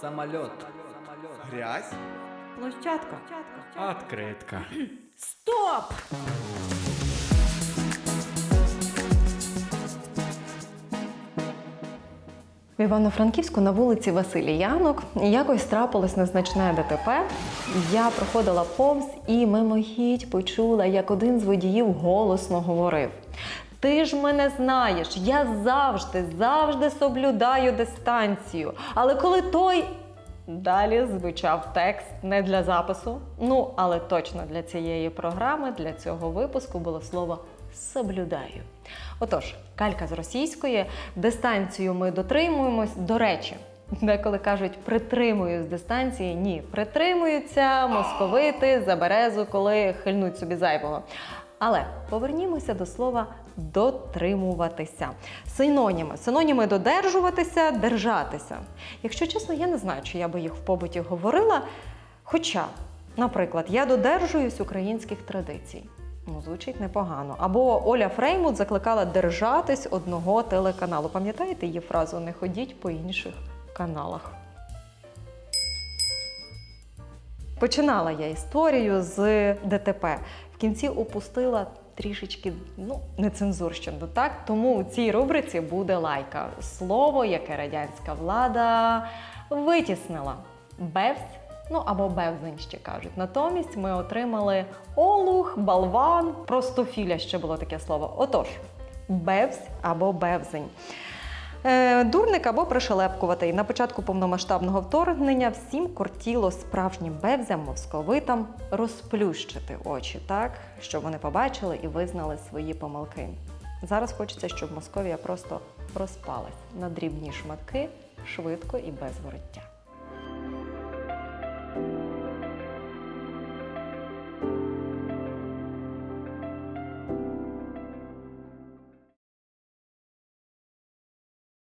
Самолет. Грязь? Площадка. Откритка. Стоп! В Івано-Франківську на вулиці Василіянок якось трапилось незначне ДТП. Я проходила повз і мимохідь почула, як один з водіїв голосно говорив: Ти ж мене знаєш, я завжди, завжди соблюдаю дистанцію. Але коли той. Далі звучав текст не для запису, ну але точно для цієї програми, для цього випуску було слово соблюдаю. Отож, калька з російської, дистанцію ми дотримуємось. До речі, деколи кажуть притримуюсь дистанції. Ні, притримуються московити за березу, коли хильнуть собі зайвого. Але повернімося до слова дотримуватися. Синоніми. Синоніми додержуватися, держатися. Якщо чесно, я не знаю, чи я би їх в побуті говорила. Хоча, наприклад, я додержуюсь українських традицій. Ну, звучить непогано. Або Оля Фреймут закликала держатись одного телеканалу. Пам'ятаєте її фразу Не ходіть по інших каналах. Починала я історію з ДТП. В кінці опустила трішечки ну, нецензурщину, так? Тому у цій рубриці буде лайка. Слово, яке радянська влада витіснила. Бевс, ну або бевзень ще кажуть. Натомість ми отримали олух, балван, простофіля ще було таке слово. Отож, бевсь або бевзень. Е, Дурник або пришелепкуватий. На початку повномасштабного вторгнення всім кортіло справжнім бевзям, московитам розплющити очі, так, щоб вони побачили і визнали свої помилки. Зараз хочеться, щоб Московія просто розпалась на дрібні шматки швидко і без вороття.